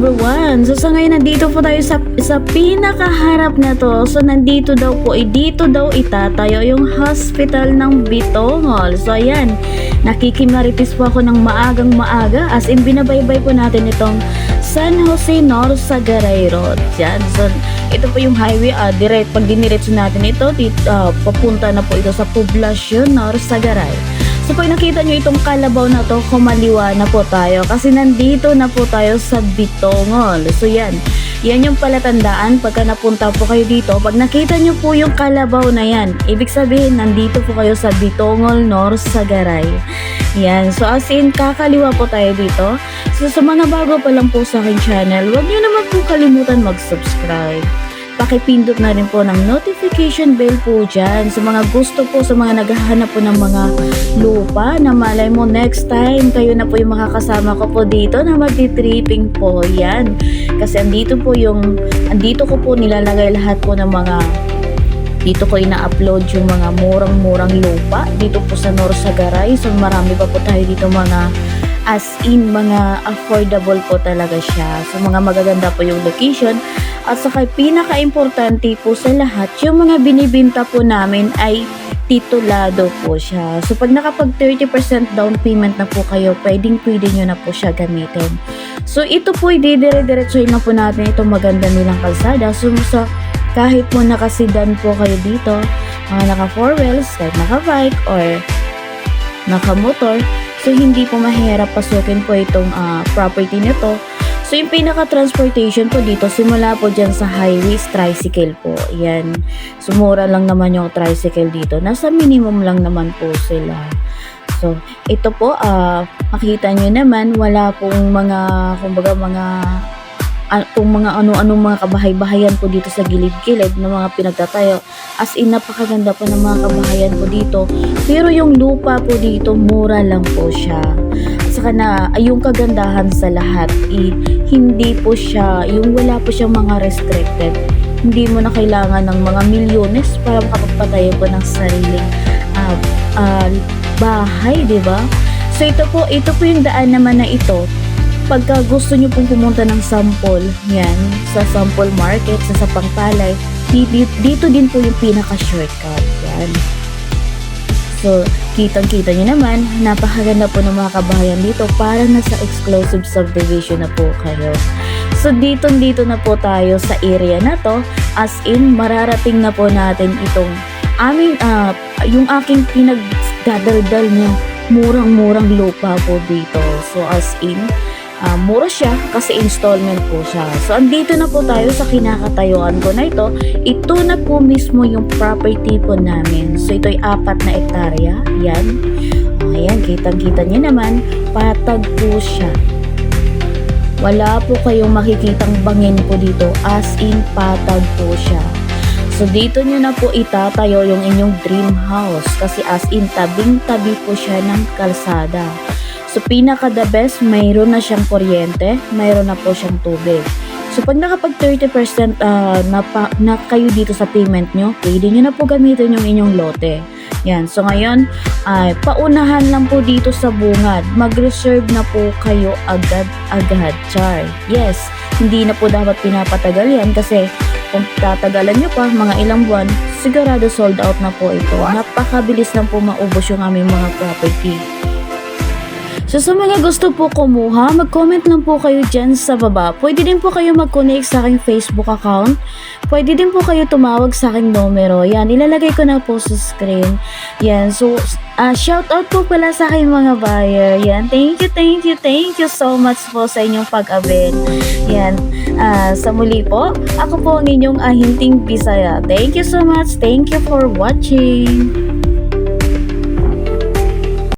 number one. So sa ngayon nandito po tayo sa, sa pinakaharap na to. So nandito daw po, eh, dito daw itatayo yung hospital ng Bitongol. So ayan, nakikimaritis po ako ng maagang maaga as in binabaybay po natin itong San Jose North Sagaray Road. Yan. So ito po yung highway, ah, direct, pag diniretso natin ito, tit, ah, papunta na po ito sa Poblacion North Sagaray. So pag nakita nyo itong kalabaw na to, kumaliwa na po tayo kasi nandito na po tayo sa Bitongol. So yan, yan yung palatandaan pagka napunta po kayo dito. Pag nakita nyo po yung kalabaw na yan, ibig sabihin nandito po kayo sa Bitongol North Sagaray. Yan, so as in kakaliwa po tayo dito. So sa mga bago pa lang po sa aking channel, huwag nyo naman po kalimutan mag-subscribe pakipindot na rin po ng notification bell po dyan sa mga gusto po sa mga naghahanap po ng mga lupa na malay mo next time kayo na po yung makakasama ko po dito na magti-tripping po yan. Kasi andito po yung andito ko po nilalagay lahat po ng mga dito ko ina-upload yung mga murang-murang lupa dito po sa North Sagaray. So marami pa po tayo dito mga as in mga affordable po talaga siya so mga magaganda po yung location at saka pinaka-importante po sa lahat, yung mga binibinta po namin ay titulado po siya. So pag nakapag 30% down payment na po kayo, pwedeng pwede nyo na po siya gamitin. So ito po, ididire-diretsoy na po natin itong maganda nilang kalsada. So sa kahit po nakasidan po kayo dito, mga naka four wheels, kahit naka bike or naka motor, so hindi po mahirap pasukin po itong ah, property nito So, yung pinaka-transportation po dito, simula po dyan sa highways, tricycle po. Yan. So, mura lang naman yung tricycle dito. Nasa minimum lang naman po sila. So, ito po, ah makita nyo naman, wala pong mga, kumbaga mga, kung mga ano-anong mga kabahay-bahayan po dito sa gilid-gilid ng mga pinagtatayo. As in, napakaganda po ng mga kabahayan po dito. Pero yung lupa po dito, mura lang po siya. Saka na, yung kagandahan sa lahat, eh, hindi po siya, yung wala po siyang mga restricted. Hindi mo na kailangan ng mga milyones para makapagpatayo po ng sariling ah, ah, bahay, di ba? So ito po, ito po yung daan naman na ito. Pagka gusto nyo pong pumunta ng sample, yan, sa sample market, sa Sapang Palay, dito, din po yung pinaka-shortcut. Yan. So, kitang-kita nyo naman, napakaganda po ng mga kabahayan dito para nasa exclusive subdivision na po kayo. So, dito-dito na po tayo sa area na to. As in, mararating na po natin itong aming, ah, yung aking pinagdadaldal niya, murang-murang lupa po dito. So, as in, Ah, mura siya kasi installment po siya. So, andito na po tayo sa kinakatayuan ko na ito. Ito na po mismo yung property po namin. So, ito ay apat na ektarya. Yan. Ayan, kitang-kita niyo naman. Patag po siya. Wala po kayong makikitang bangin po dito. As in, patag po siya. So, dito nyo na po itatayo yung inyong dream house. Kasi as in, tabing-tabi po siya ng kalsada. So, pinaka the best, mayroon na siyang kuryente, mayroon na po siyang tubig. So, pag nakapag 30% ah, na, pa, na kayo dito sa payment nyo, pwede nyo na po gamitin yung inyong lote. Yan. So, ngayon, ay paunahan lang po dito sa bungad. Mag-reserve na po kayo agad-agad. Char. Yes, hindi na po dapat pinapatagal yan kasi kung tatagalan nyo pa mga ilang buwan, sigurado sold out na po ito. Napakabilis lang po maubos yung aming mga property. So sa mga gusto po kumuha, mag-comment lang po kayo dyan sa baba. Pwede din po kayo mag-connect sa aking Facebook account. Pwede din po kayo tumawag sa aking numero. Yan, ilalagay ko na po sa screen. Yan, so uh, shout out po pala sa aking mga buyer. Yan, thank you, thank you, thank you so much po sa inyong pag-abet. Yan, ah, sa muli po, ako po ang inyong ahinting Bisaya. Thank you so much. Thank you for watching.